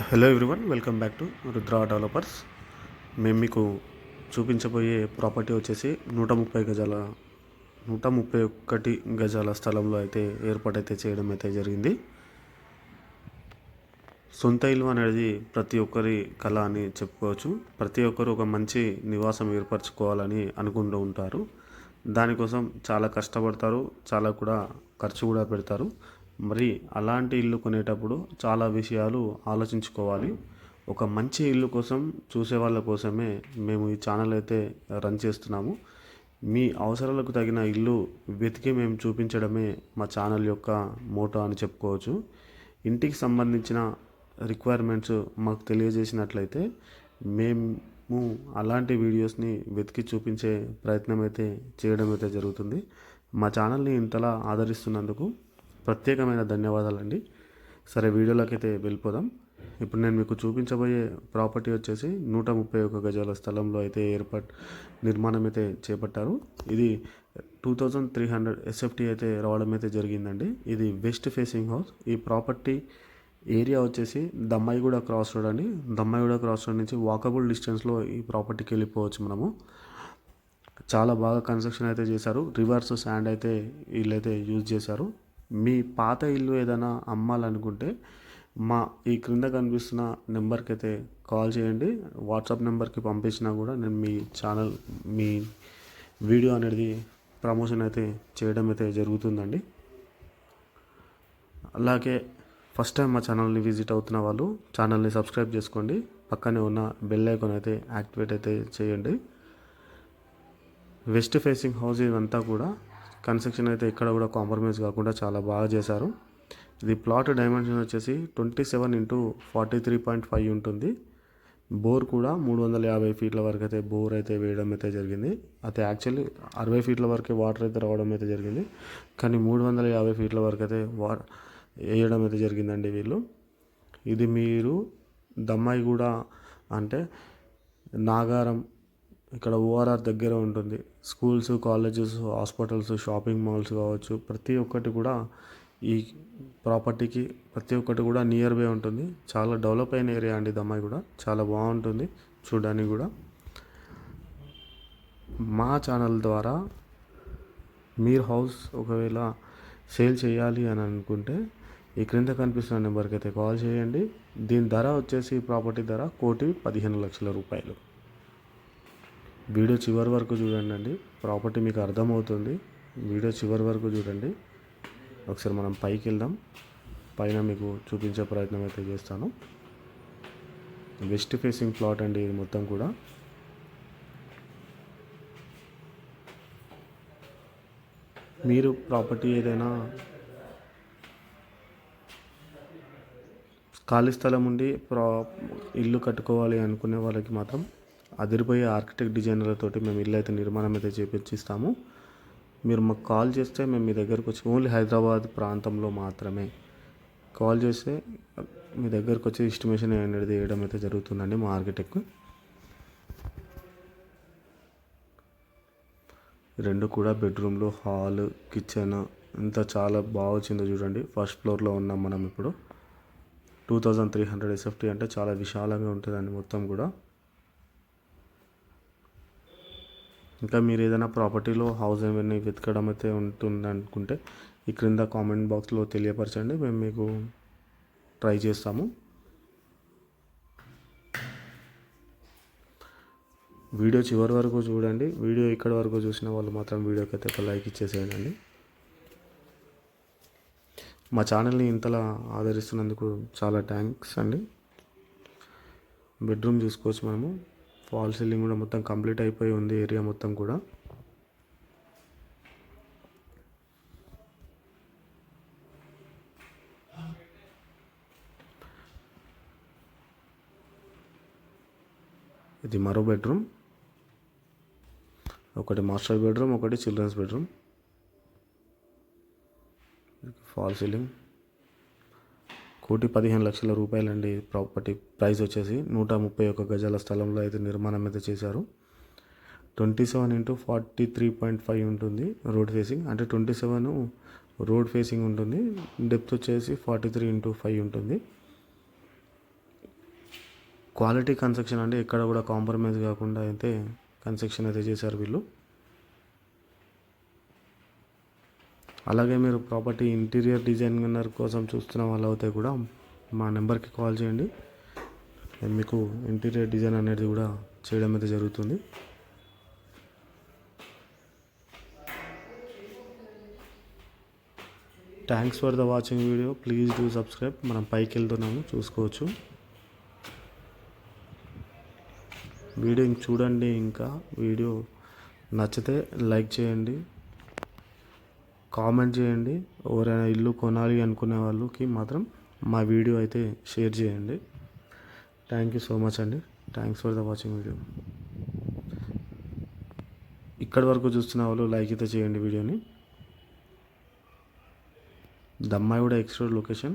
Hello everyone welcome back to Rudra developers మేము మీకు చూపించబోయే ప్రాపర్టీ వచ్చేసి నూట ముప్పై గజాల నూట ముప్పై ఒక్కటి గజాల స్థలంలో అయితే ఏర్పాటైతే చేయడం అయితే జరిగింది. సొంత ఇల్లు అనేది ప్రతి ఒక్కరి కళ అని చెప్పుకోవచ్చు. ప్రతి ఒక్కరు ఒక మంచి నివాసం ఏర్పరచుకోవాలని అనుకుంటూ ఉంటారు. దానికోసం చాలా కష్టపడతారు చాలా కూడా ఖర్చు కూడా పెడతారు. మరి అలాంటి ఇల్లు కొనేటప్పుడు చాలా విషయాలు ఆలోచించుకోవాలి. ఒక మంచి ఇల్లు కోసం చూసే వాళ్ళ కోసమే మేము ఈ ఛానల్ అయితే రన్ చేస్తున్నాము. మీ అవసరాలకు తగిన ఇల్లు వెతికి మేము చూపించడమే మా ఛానల్ యొక్క మోటో అని చెప్పుకోవచ్చు. ఇంటికి సంబంధించిన రిక్వైర్మెంట్స్ మాకు తెలియజేసినట్లయితే మేము అలాంటి వీడియోస్ని వెతికి చూపించే ప్రయత్నం అయితే చేయడం అయితే జరుగుతుంది. మా ఛానల్ని ఇంతలా ఆదరిస్తున్నందుకు ప్రత్యేకమైన ధన్యవాదాలండి. సరే వీడియోలోకి అయితే వెళ్ళిపోదాం. ఇప్పుడు నేను మీకు చూపించబోయే ప్రాపర్టీ వచ్చేసి నూట ముప్పై ఒక గజాల స్థలంలో అయితే ఏర్పాటు నిర్మాణం అయితే చేపట్టారు. ఇది two thousand three hundred SFT అయితే రావడం అయితే జరిగిందండి. ఇది వెస్ట్ ఫేసింగ్ హౌస్. ఈ ప్రాపర్టీ ఏరియా వచ్చేసి దమ్మాయిగూడ క్రాస్ రోడ్ అండి. దమ్మాయిగూడ క్రాస్ రోడ్ నుంచి వాకబుల్ డిస్టెన్స్లో ఈ ప్రాపర్టీకి వెళ్ళిపోవచ్చు మనము. చాలా బాగా కన్స్ట్రక్షన్ అయితే చేశారు. రివర్స్ శాండ్ అయితే వీళ్ళైతే యూజ్ చేశారు. మీ పాత ఇల్లు ఏదైనా అమ్మాలనుకుంటే మా ఈ క్రింద కనిపిస్తున్న నెంబర్కి అయితే కాల్ చేయండి. వాట్సాప్ నెంబర్కి పంపించినా కూడా నేను మీ ఛానల్ మీ వీడియో అనేది ప్రమోషన్ అయితే చేయడం అయితే జరుగుతుందండి. అలాగే ఫస్ట్ టైం మా ఛానల్ని విజిట్ అవుతున్న వాళ్ళు ఛానల్ని సబ్స్క్రైబ్ చేసుకోండి. పక్కనే ఉన్న బెల్ ఐకాన్ అయితే యాక్టివేట్ అయితే చేయండి. వెస్ట్ ఫేసింగ్ హౌస్ ఇదంతా కూడా కన్స్ట్రక్షన్ అయితే ఇక్కడ కూడా కాంప్రమైజ్ కాకుండా చాలా బాగా చేశారు. ఇది ప్లాట్ డైమెన్షన్ వచ్చేసి twenty seven into forty three point five ఉంటుంది. బోర్ కూడా మూడు వందల యాభై ఫీట్ల వరకు అయితే బోర్ అయితే వేయడం అయితే జరిగింది. అయితే యాక్చువల్లీ అరవై ఫీట్ల వరకే వాటర్ అయితే రావడం అయితే జరిగింది. కానీ మూడు వందల యాభై ఫీట్ల వరకు అయితే వా వేయడం అయితే జరిగిందండి వీళ్ళు. ఇది మీరు దమ్మాయి కూడా అంటే నాగారం ఇక్కడ ఓఆర్ఆర్ దగ్గర ఉంటుంది. Schools colleges hospitals shopping malls కావచ్చు. ప్రతి ఒక్కటి కూడా ఈ ప్రాపర్టీకి ప్రతి ఒక్కటి కూడా నియర్ బై ఉంటుంది. చాలా డెవలప్ అయిన ఏరియా అండి దమ్మాయి కూడా. చాలా బాగుంటుంది చూడడానికి కూడా. మా ఛానల్ ద్వారా మీరు హౌస్ ఒకవేళ సేల్ చేయాలి అని అనుకుంటే ఈ క్రింద కనిపిస్తున్న నెంబర్కి అయితే కాల్ చేయండి. దీని ధర వచ్చేసి ప్రాపర్టీ ధర కోటి పదిహేను లక్షల రూపాయలు. వీడియో చివరి వరకు చూడండి అండి ప్రాపర్టీ మీకు అర్థమవుతుంది. వీడియో చివరి వరకు చూడండి. ఒకసారి మనం పైకి వెళ్దాం. పైన మీకు చూపించే ప్రయత్నం అయితే చేస్తాను. వెస్ట్ ఫేసింగ్ ప్లాట్ అండి ఇది మొత్తం కూడా. మీరు ప్రాపర్టీ ఏదైనా ఖాళీ స్థలం ఉండి ప్రా ఇల్లు కట్టుకోవాలి అనుకునే వాళ్ళకి మాత్రం అదిరిపోయే ఆర్కిటెక్ట్ డిజైనర్లతోటి మేము ఇల్లు అయితే నిర్మాణం అయితే చేపించిస్తాము. మీరు మాకు కాల్ చేస్తే మేము మీ దగ్గరకు వచ్చి ఓన్లీ హైదరాబాద్ ప్రాంతంలో మాత్రమే కాల్ చేస్తే మీ దగ్గరకు వచ్చి ఎస్టిమేషన్ అనేది వేయడం అయితే జరుగుతుందండి మా ఆర్కిటెక్ట్. రెండు కూడా బెడ్రూమ్లు హాల్ కిచెన్ ఇంత చాలా బాగా వచ్చిందో చూడండి. ఫస్ట్ ఫ్లోర్లో ఉన్నాం మనం ఇప్పుడు. Two thousand three hundred SFT అంటే చాలా విశాలంగా ఉంటుందండి మొత్తం కూడా. ఇంకా మీరు ఏదైనా ప్రాపర్టీలో హౌస్ ఏమైనా వెతకడం అయితే ఉంటుంది అనుకుంటే ఈ క్రింద కామెంట్ బాక్స్లో తెలియపరచండి. మేము మీకు ట్రై చేస్తాము. వీడియో చివరి వరకు చూడండి. వీడియో ఇక్కడ వరకు చూసిన వాళ్ళు మాత్రం వీడియోకి అయితే ఒక లైక్ ఇచ్చేసేయండి. మా ఛానల్ని ఇంతలా ఆదరిస్తున్నందుకు చాలా థ్యాంక్స్ అండి. బెడ్రూమ్ చూసుకోవచ్చు మనము. ఫాల్ సీలింగ్ కూడా మొత్తం కంప్లీట్ అయిపోయి ఉంది ఏరియా మొత్తం కూడా. ఇది మరో బెడ్రూమ్. ఒకటి మాస్టర్ బెడ్రూమ్ ఒకటి చిల్డ్రన్స్ బెడ్రూమ్. Fall ceiling. కోటి పదిహేను లక్షల రూపాయలండి ప్రాపర్టీ ప్రైస్ వచ్చేసి నూట ముప్పై ఒక్క గజాల స్థలంలో అయితే నిర్మాణం అయితే చేశారు. Twenty seven into forty three point five ఉంటుంది రోడ్ ఫేసింగ్. అంటే ట్వంటీ సెవెన్ రోడ్ ఫేసింగ్ ఉంటుంది. డెప్త్ వచ్చేసి ఫార్టీ త్రీ ఇంటూ ఫైవ్ ఉంటుంది. క్వాలిటీ కన్స్ట్రక్షన్ అంటే ఎక్కడ కూడా కాంప్రమైజ్ కాకుండా అయితే కన్స్ట్రక్షన్ అయితే చేశారు వీళ్ళు. అలాగే మీరు ప్రాపర్టీ ఇంటీరియర్ డిజైనర్ కోసం చూస్తున్న వాళ్ళు అయితే కూడా మా నెంబర్కి కాల్ చేయండి. నేను మీకు ఇంటీరియర్ డిజైన్ అనేది కూడా చేయడం అయితే జరుగుతుంది. Thanks for the watching video please do subscribe మనం పైకి వెళ్తున్నాము చూసుకోవచ్చు. వీడియో చూడండి ఇంకా. వీడియో నచ్చితే లైక్ చేయండి. కామెంట్ చేయండి. ఎవరైనా ఇల్లు కొనాలి అనుకునే వాళ్ళకి మాత్రం మా వీడియో అయితే షేర్ చేయండి. థ్యాంక్ యూ సో మచ్ అండి. Thanks for the watching video ఇక్కడి వరకు చూస్తున్న వాళ్ళు లైక్ అయితే చేయండి వీడియోని. దమ్మాయి కూడా ఎక్స్ట్రా లొకేషన్